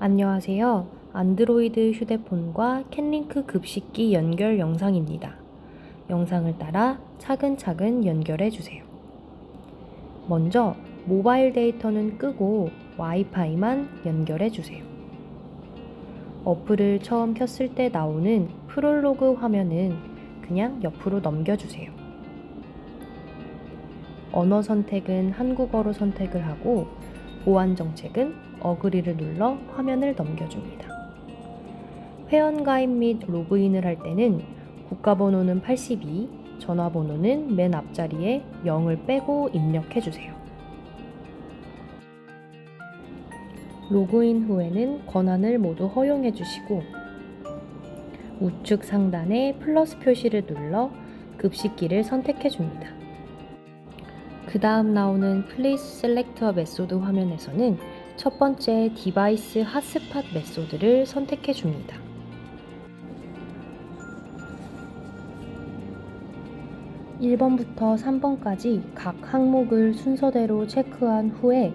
안녕하세요. 안드로이드 휴대폰과 캔링크 급식기 연결 영상입니다. 영상을 따라 차근차근 연결해 주세요. 먼저 모바일 데이터는 끄고 와이파이만 연결해 주세요. 어플을 처음 켰을 때 나오는 프롤로그 화면은 그냥 옆으로 넘겨주세요. 언어 선택은 한국어로 선택을 하고 보안 정책은 어그리를 눌러 화면을 넘겨줍니다. 회원가입 및 로그인을 할 때는 국가번호는 82, 전화번호는 맨 앞자리에 0을 빼고 입력해 주세요. 로그인 후에는 권한을 모두 허용해 주시고 우측 상단에 플러스 표시를 눌러 급식기를 선택해 줍니다. 그 다음 나오는 Select a Method 화면에서는 첫 번째 디바이스 핫스팟 메소드를 선택해 줍니다. (1번부터) (3번까지) 각 항목을 순서대로 체크한 후에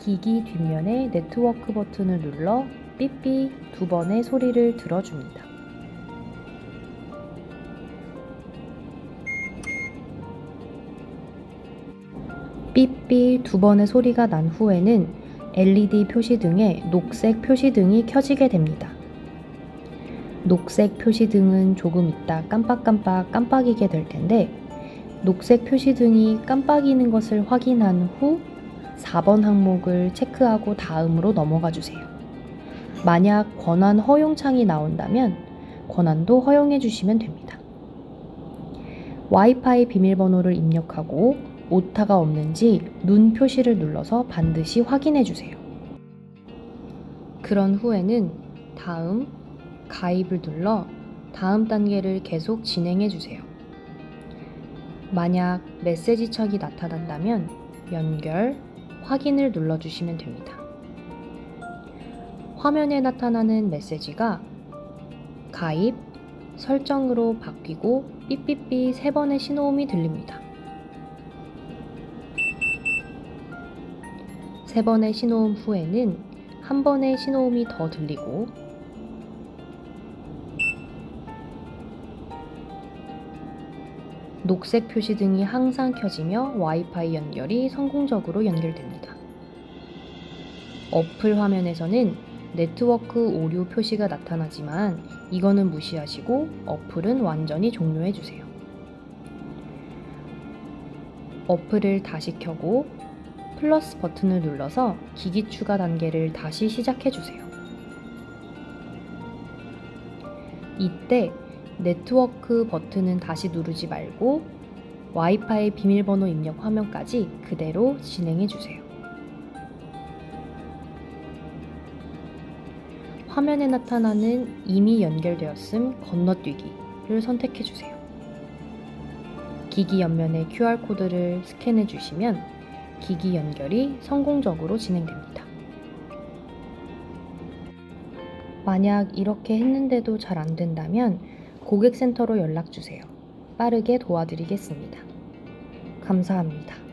기기 뒷면에 네트워크 버튼을 눌러 삐삐 두 번의 소리를 들어줍니다. 삐삐 두 번의 소리가 난 후에는 LED 표시등에 녹색 표시등이 켜지게 됩니다. 녹색 표시등은 조금 있다 깜빡깜빡 깜빡이게 될 텐데 녹색 표시등이 깜빡이는 것을 확인한 후 4번 항목을 체크하고 다음으로 넘어가 주세요. 만약 권한 허용 창이 나온다면 권한도 허용해 주시면 됩니다. 와이파이 비밀번호를 입력하고 오타가 없는지 눈 표시를 눌러서 반드시 확인해 주세요. 그런 후에는 다음 가입을 눌러 다음 단계를 계속 진행해 주세요. 만약 메시지 척이 나타난다면 연결, 확인을 눌러 주시면 됩니다. 화면에 나타나는 메시지가 가입, 설정으로 바뀌고 삐삐삐 세 번의 신호음이 들립니다. 세 번의 신호음 후에는 한 번의 신호음이 더 들리고 녹색 표시등이 항상 켜지며 와이파이 연결이 성공적으로 연결됩니다. 어플 화면에서는 네트워크 오류 표시가 나타나지만 이거는 무시하시고 어플은 완전히 종료해 주세요. 어플을 다시 켜고 플러스 버튼을 눌러서 기기 추가 단계를 다시 시작해 주세요. 이때 네트워크 버튼은 다시 누르지 말고 와이파이 비밀번호 입력 화면까지 그대로 진행해 주세요. 화면에 나타나는 이미 연결되었음 건너뛰기를 선택해 주세요. 기기 옆면의 QR코드를 스캔해 주시면 기기 연결이 성공적으로 진행됩니다. 만약 이렇게 했는데도 잘 안 된다면 고객센터로 연락 주세요. 빠르게 도와드리겠습니다. 감사합니다.